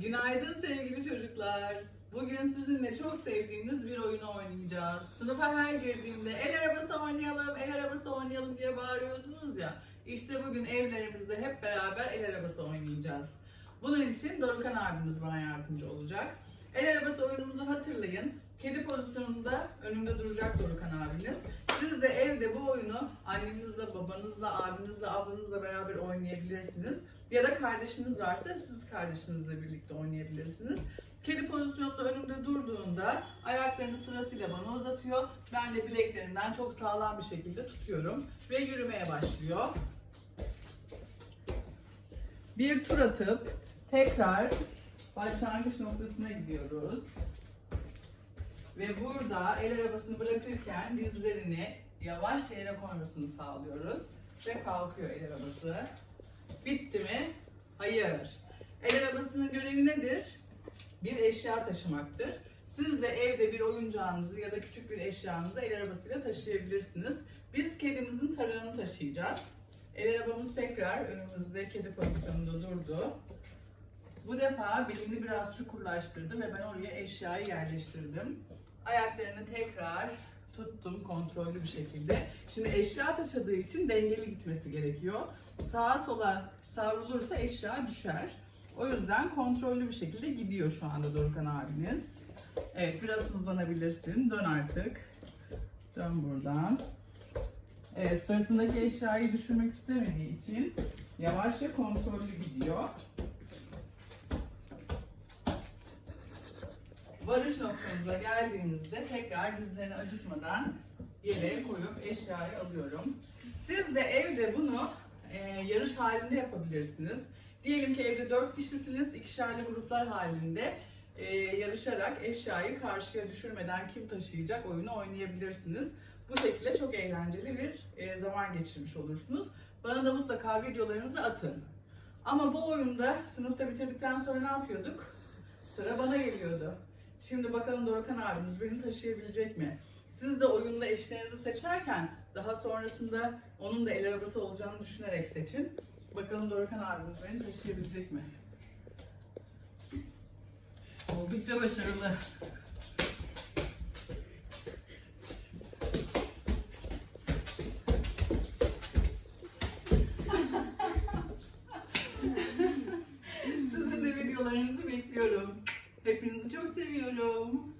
Günaydın sevgili çocuklar. Bugün sizinle çok sevdiğimiz bir oyunu oynayacağız. Sınıfa her girdiğimde el arabası oynayalım, el arabası oynayalım diye bağırıyordunuz ya. İşte bugün evlerimizde hep beraber el arabası oynayacağız. Bunun için Dorukan abimiz bana yardımcı olacak. El arabası oyunumuzu hatırlayın. Kedi pozisyonunda önünde duracak Dorukan abiniz. De evde bu oyunu annenizle, babanızla, abinizle, ablanızla beraber oynayabilirsiniz. Ya da kardeşiniz varsa siz kardeşinizle birlikte oynayabilirsiniz. Kedi pozisyonunda önümde durduğunda ayaklarını sırasıyla bana uzatıyor. Ben de bileklerinden çok sağlam bir şekilde tutuyorum ve yürümeye başlıyor. Bir tur atıp tekrar başlangıç noktasına gidiyoruz. Ve burada el arabasını bırakırken dizlerini yavaş yere koymasını sağlıyoruz. Ve kalkıyor el arabası. Bitti mi? Hayır. El arabasının görevi nedir? Bir eşya taşımaktır. Siz de evde bir oyuncağınızı ya da küçük bir eşyanızı el arabasıyla taşıyabilirsiniz. Biz kedimizin tarağını taşıyacağız. El arabamız tekrar önümüzde kedi pozisyonunda durdu. Bu defa belini biraz çukurlaştırdı ve ben oraya eşyayı yerleştirdim. Ayaklarını tekrar tuttum kontrollü bir şekilde. Şimdi eşya taşıdığı için dengeli gitmesi gerekiyor. Sağa sola savrulursa eşya düşer. O yüzden kontrollü bir şekilde gidiyor şu anda Dorukhan abiniz. Evet biraz hızlanabilirsin. Dön artık. Dön buradan. Evet sırtındaki eşyayı düşürmek istemediği için yavaş ve kontrollü gidiyor. Varış noktamıza geldiğimizde tekrar dizlerini acıtmadan yere koyup eşyayı alıyorum. Siz de evde bunu e, yarış halinde yapabilirsiniz. Diyelim ki evde 4 kişisiniz, ikişerli gruplar halinde e, yarışarak eşyayı karşıya düşürmeden kim taşıyacak oyunu oynayabilirsiniz. Bu şekilde çok eğlenceli bir e, zaman geçirmiş olursunuz. Bana da mutlaka videolarınızı atın. Ama bu oyunda sınıfta bitirdikten sonra ne yapıyorduk? Sıra bana geliyordu. Şimdi bakalım Dorukhan abimiz beni taşıyabilecek mi? Siz de oyunda eşlerinizi seçerken daha sonrasında onun da el arabası olacağını düşünerek seçin. Bakalım Dorukhan abimiz beni taşıyabilecek mi? Oldukça başarılı. Hepinizi çok seviyorum.